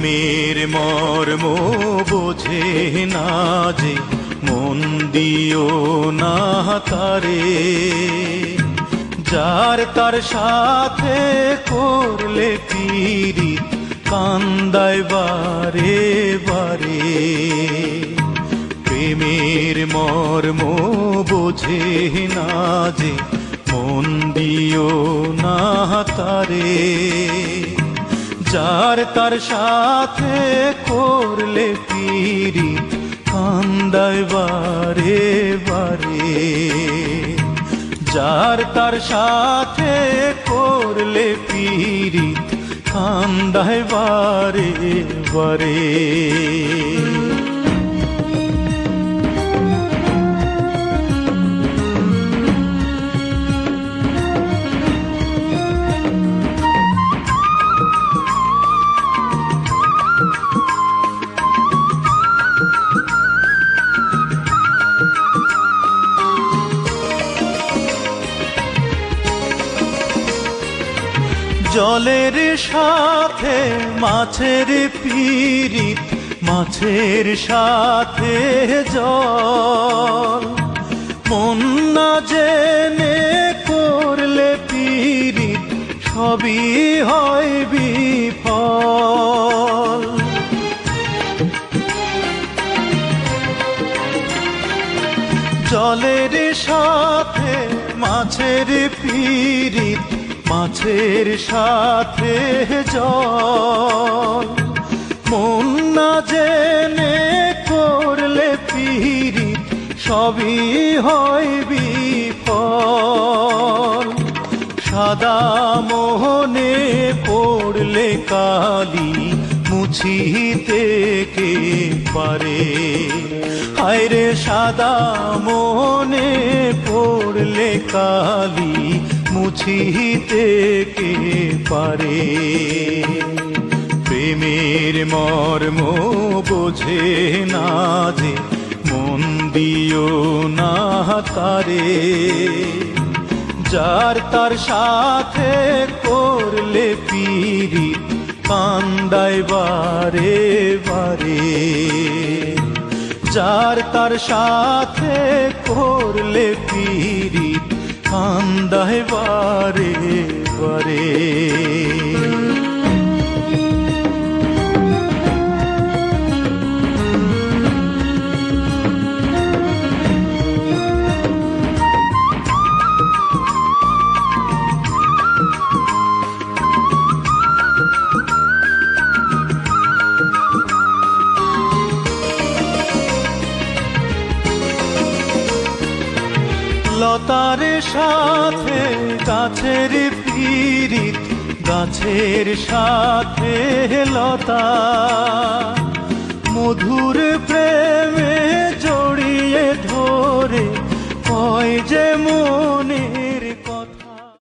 প্রেমের মর্ম বোঝে না যে, মন দিও না তারে। যার তার সাথে করলে পিরি কান্দায় বারে বারে। প্রেমের মর্ম বোঝে না যে, মন দিও না তারে। যার তার সাথে করলে পিরি কান্দায় বারে বারে। যার তার সাথে করলে পিরি কান্দায় বারে বারে। জলের সাথে, মাছের পিরিত মাছের সাথে জল। মন না জেনে করলে পিরিত সবই হয় বিফল। জলের সাথে, মাছের পিরিত মাছের সাথে জল। মন না জেনে করলে পিরিত সবই হয় বিফল। সাদা মোহনে পড়লে কালি মুছিতে কে পারে? হায়রে সাদা মোহনে পড়লে কালি মুছিতে কে পারে? প্রেমের মর্ম বোঝে না যে, মন দিও না তারে যার তার সাথে করলে পিরি কান্দায় বারে বারে। যার তার সাথে করলে পিরি কান্দায় বারে বারে লতার সাথে গাছের পীড়িত গাছের সাথে লতা। মধুর প্রেমে